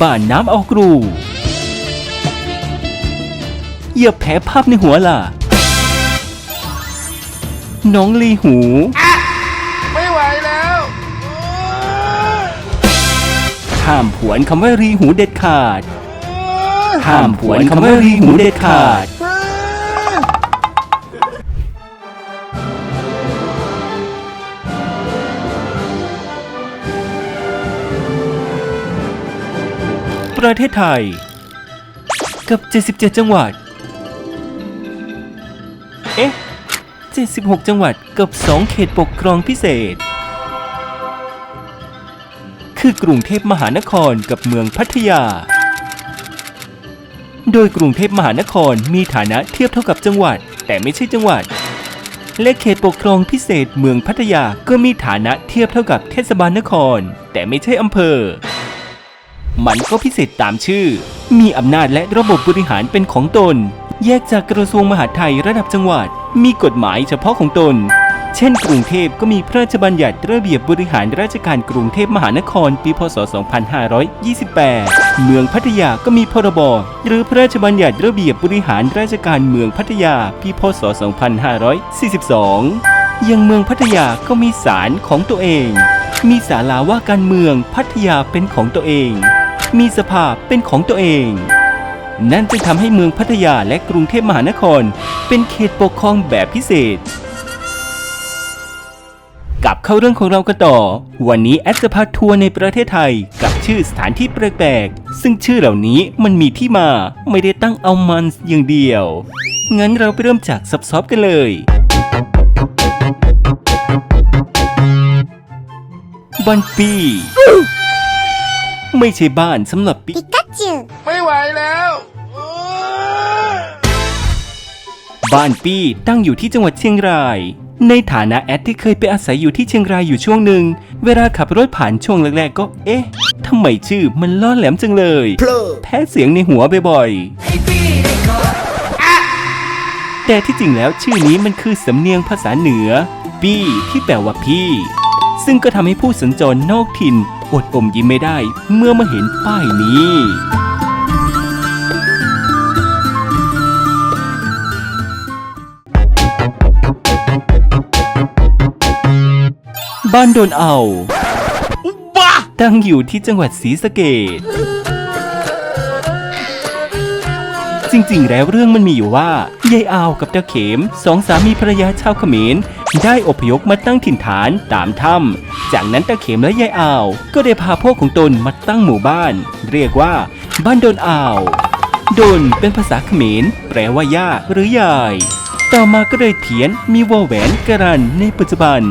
บ้านน้ำเอากรูอย่าแพ้ภาพในหัวล่ะ น้องลีหู ไม่ไหวแล้วห้ามผวนคำว่ารีหูเด็ดขาดห้ามผวนคำว่ารีหูเด็ดขาด ประเทศไทย กับ 77 จังหวัด เอ๊ะ 76 จังหวัดกับ 2 เขตปกครองพิเศษ คือกรุงเทพมหานครกับเมืองพัทยา โดยกรุงเทพมหานครมีฐานะเทียบเท่ากับจังหวัด แต่ไม่ใช่จังหวัด และเขตปกครองพิเศษเมืองพัทยาก็มีฐานะเทียบเท่ากับเทศบาลนคร แต่ไม่ใช่อำเภอ มันก็พิเศษตามชื่อ มีอำนาจและระบบบริหารเป็นของตน แยกจากกระทรวงมหาดไทยระดับจังหวัด มีกฎหมายเฉพาะของตน เช่น กรุงเทพก็มีพระราชบัญญัติระเบียบบริหารราชการกรุงเทพมหานครปีพศ 2528 เมืองพัทยาก็มีพรบหรือพระราชบัญญัติระเบียบบริหารราชการเมืองพัทยาปีพศ 2542 ยังเมืองพัทยาก็มีศาลของตัวเองมีศาลาว่าการเมืองพัทยาเป็นของตัวเอง มีสภาเป็นของตัวเอง นั่นจึงทำให้เมืองพัทยาและกรุงเทพมหานคร เป็นเขตปกครองแบบพิเศษ กลับเข้าเรื่องของเรากันต่อ วันนี้แอดจะพาทัวร์ในประเทศไทย กับชื่อสถานที่แปลกๆซึ่งชื่อเหล่านี้มันมีที่มาไม่ได้ตั้งเอามันอย่างเดียว งั้นเราไปเริ่มจากซับซอบกันเลยบ้านปี ไม่ใช่บ้านสำหรับปิกาจู ไม่ไหวแล้วบ้านปี้ตั้งอยู่ที่จังหวัดเชียงราย ในฐานะแอดที่เคยไปอาศัยอยู่ที่เชียงรายอยู่ช่วงหนึ่ง เวลาขับรถผ่านช่วงแรกๆก็ เอ๊ะทำไมชื่อมันล่อแหลมจังเลย แพ้เสียงในหัวบ่อยๆ แต่ที่จริงแล้วชื่อนี้มันคือสำเนียงภาษาเหนือ ปี้ที่แปลว่าพี่ ซึ่งก็ทำให้ผู้สัญจรนอกถิ่น อดอมยิ้มไม่ได้เมื่อมาเห็นป้ายนี้ บ้านโดนเอา บ้าตั้งอยู่ที่จังหวัดศรีสะเกด ริงๆ แล้วเรื่องมันมีอยู่ว่ายายอาวกับตาเขมสองสามีภรรยาชาวเขมรได้อพยพมาตั้งถิ่นฐานตามถ้ำจากนั้นตาเขมและยายอาว ก็ได้พาพวกของตนมาตั้งหมู่บ้าน เรียกว่า บ้านโดนอาวโดนเป็นภาษาเขมร แปลว่าย่าหรือยาย ต่อมาก็เลยเพี้ยนมีวอแหวนกรันในปัจจุบัน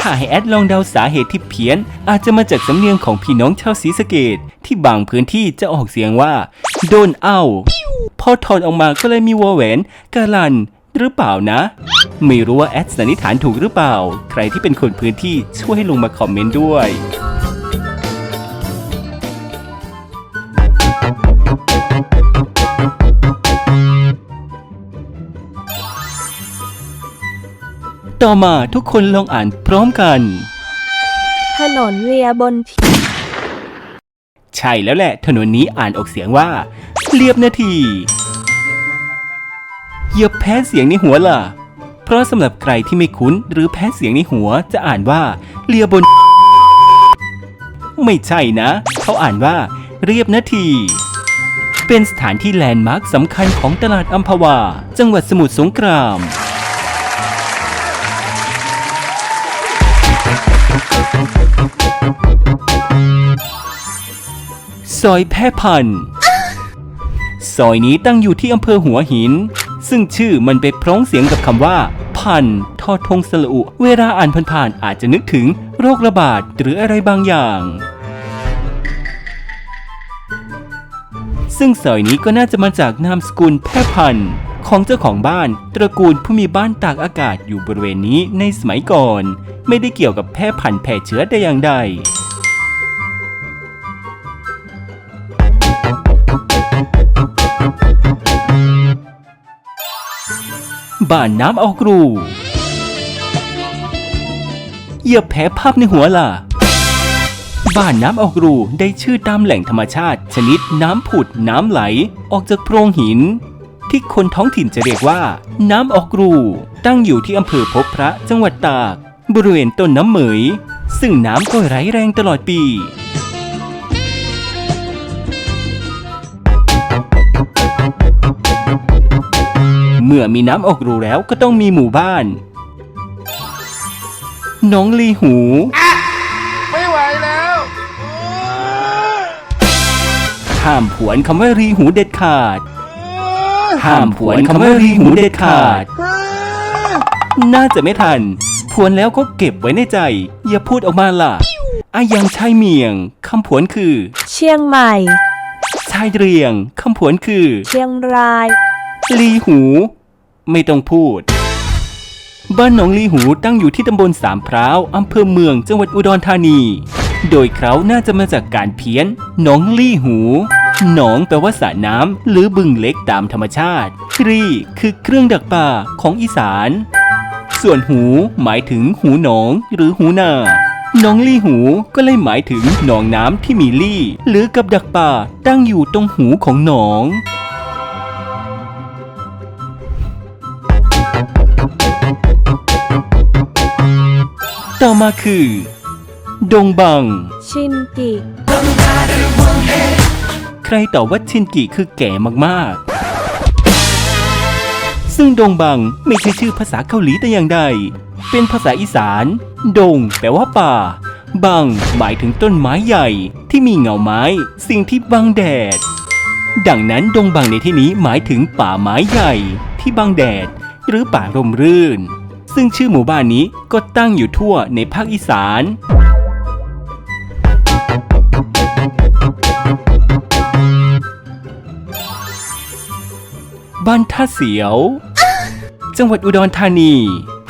ถ้าให้แอดลองเดาสาเหตุที่เพี้ยน อาจจะมาจากสำเนียงของพี่น้องชาวศรีสะเกดที่บางพื้นที่จะออกเสียงว่า โดนเอา พอถอดออกมาก็เลยมีวอแหวนกาลันหรือเปล่านะ ไม่รู้ว่าแอดสันนิษฐานถูกหรือเปล่า ใครที่เป็นคนพื้นที่ช่วยให้ลงมาคอมเมนต์ด้วยต่อมาทุกคนลองอ่านพร้อมกัน ถนนเลียบน ใช่แล้วแหละ ถนนนี้อ่านออกเสียงว่า เรียบนาทีอย่าแพ้เสียงในหัวล่ะ เพราะสำหรับใครที่ไม่คุ้นหรือแพ้เสียงในหัวจะอ่านว่าเรียบน ไม่ใช่นะ เขาอ่านว่า เรียบนาที เป็นสถานที่แลนด์มาร์คสำคัญของตลาดอัมพวา จังหวัดสมุทรสงครามซอยแพร่พันธุ์ อยนี้ตั้งอยู่ที่อำเภอหัวหิน ซึ่งชื่อมันไปพร้องเสียงกับคำว่า พันธุ์ทอทงสละอุเวลาอ่านผ่านๆอาจจะนึกถึงโรคระบาดหรืออะไรบางอย่าง ซึ่งซอยนี้ก็น่าจะมาจากนามสกุลแพร่พันธุ์ของเจ้าของบ้าน ตระกูลผู้มีบ้านตากอากาศอยู่บริเวณนี้ในสมัยก่อน ไม่ได้เกี่ยวกับแพร่พันธุ์แพร่เชื้อแต่อย่างใด บ้านน้ำเอากรูอย่าแพ้ภาพในหัวล่ะบ้านน้ำออกรูได้ชื่อตามแหล่งธรรมชาติ ชนิดน้ำผุดน้ำไหลออกจากโพรงหิน ที่คนท้องถิ่นจะเรียกว่า น้ำออกรู ตั้งอยู่ที่อำเภอพบพระจังหวัดตาก บริเวณต้นน้ำเหมย ซึ่งน้ำก็ไหลแรงตลอดปี เมื่อมีน้ำออกรูแล้วก็ต้องมีหมู่บ้าน น้องลีหู ไม่ไหวแล้วห้ามผวนคำว่ารีหูเด็ดขาด ห้ามผวนคำว่ารีหูเด็ดขาด น่าจะไม่ทัน ผวนแล้วก็เก็บไว้ในใจ อย่าพูดออกมาล่ะอายังชายเมียงคำผวนคือ เชียงใหม่ ชายเรียงคำผวนคือ เชียงราย ลีหู ไม่ต้องพูด บ้านหนองลีหูตั้งอยู่ที่ตำบลสามพร้าวอำเภอเมืองจังหวัดอุดรธานี โดยเขาน่าจะมาจากการเพี้ยนหนองลี่หูหนองแปลว่าสระน้ำหรือบึงเล็กตามธรรมชาติรีคือเครื่องดักปลาของอีสาน ส่วนหูหมายถึงหูหนองหรือหูนาหนองลี่หูก็เลยหมายถึงหนองน้ำที่มีลี่ หรือกับดักปลาตั้งอยู่ตรงหูของหนอง ต่อมาคือ ดงบัง ชินกิ ใครตอบว่าชินกิคือแก่มากๆ ซึ่งดงบังไม่ใช่ชื่อภาษาเกาหลีแต่อย่างใด เป็นภาษาอีสาน ดงแปลว่าป่า บังหมายถึงต้นไม้ใหญ่ที่มีเงาไม้ สิ่งที่บังแดด ดังนั้นดงบังในที่นี้หมายถึงป่าไม้ใหญ่ ที่บังแดด หรือป่าร่มรื่น ซึ่งชื่อหมู่บ้านนี้ก็ตั้งอยู่ทั่วในภาคอีสานบ้านท่าเสียว จังหวัดอุดรธานี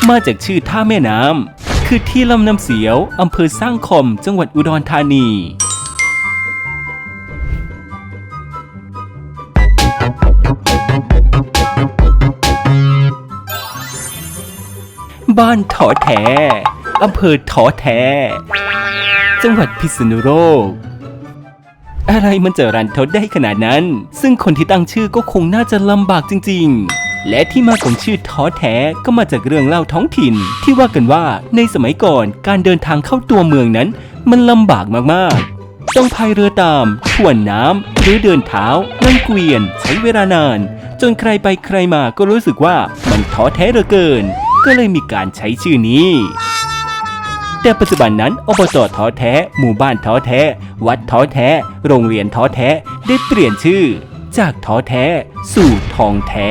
มาจากชื่อท่าแม่น้ำคือที่ลำน้ำเสียวอำเภอสร้างคม จังหวัดอุดรธานี บ้านถอแถอำเภอถอแถจังหวัดพิษณุโลก อะไรมันจะรันทดได้ขนาดนั้น ซึ่งคนที่ตั้งชื่อก็คงน่าจะลำบากจริง ๆ และที่มาของชื่อท้อแท้ก็มาจากเรื่องเล่าท้องถิ่น ที่ว่ากันว่าในสมัยก่อนการเดินทางเข้าตัวเมืองนั้น มันลำบากมากๆ ต้องพายเรือตามถ่วนน้ำหรือเดินเท้านั่งเกวียน ใช้เวลานาน จนใครไปใครมาก็รู้สึกว่ามันท้อแท้เหลือเกิน ก็เลยมีการใช้ชื่อนี้ แต่ปัจจุบันนั้นอบจท้อแท้ หมู่บ้านท้อแท้ วัดท้อแท้ โรงเรียนท้อแท้ได้เปลี่ยนชื่อ จากท้อแท้ สู่ทองแท้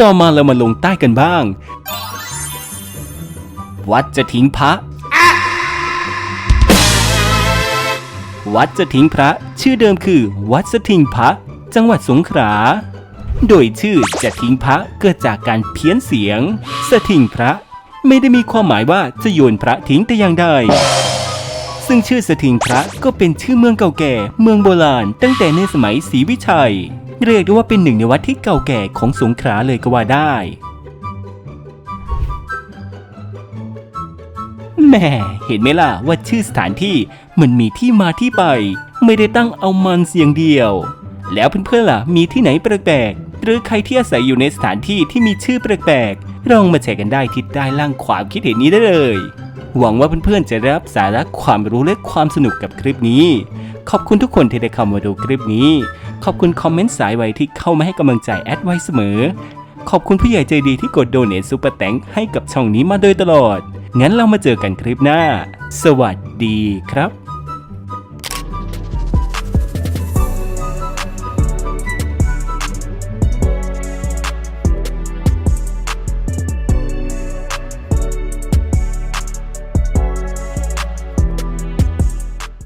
ต่อมาเรามาลงใต้กันบ้าง วัดจะทิ้งพระ วัดจะทิ้งพระ ชื่อเดิมคือ วัดสถิงพระ จังหวัดสงขลาโดยชื่อจะทิ้งพระเกิดจากการเพี้ยนเสียง สถิงพระ ไม่ได้มีความหมายว่าจะโยนพระทิ้งแต่อย่างใดซึ่งชื่อสถิงพระก็เป็นชื่อเมืองเก่าแก่ เมืองโบราณ ตั้งแต่ในสมัยศรีวิชัย เรียกได้ว่าเป็นหนึ่งในวัดที่เก่าแก่ของสงขลาเลยก็ว่าได้แม่เห็นไหมล่ะว่าชื่อสถานที่ มันมีที่มาที่ไป ไม่ได้ตั้งเอามันเสียงเดียว แล้วเพื่อนๆล่ะมีที่ไหนแปลกๆหรือใครที่อาศัยอยู่ในสถานที่ที่มีชื่อแปลกๆลองมาแชร์กันได้ที่ใต้ล่างความคิดเห็นนี้ได้เลย หวังว่าเพื่อนๆจะรับสาระความรู้และความสนุกกับคลิปนี้ ขอบคุณทุกคนที่ได้เข้ามาดูคลิปนี้ ขอบคุณคอมเมนต์สายไวที่เข้ามาให้กำลังใจแอดไว้เสมอขอบคุณผู้ใหญ่ใจดีที่กดโดเนทซุปเปอร์แตงให้กับช่องนี้มาโดยตลอด งั้นเรามาเจอกันคลิปหน้า สวัสดีครับ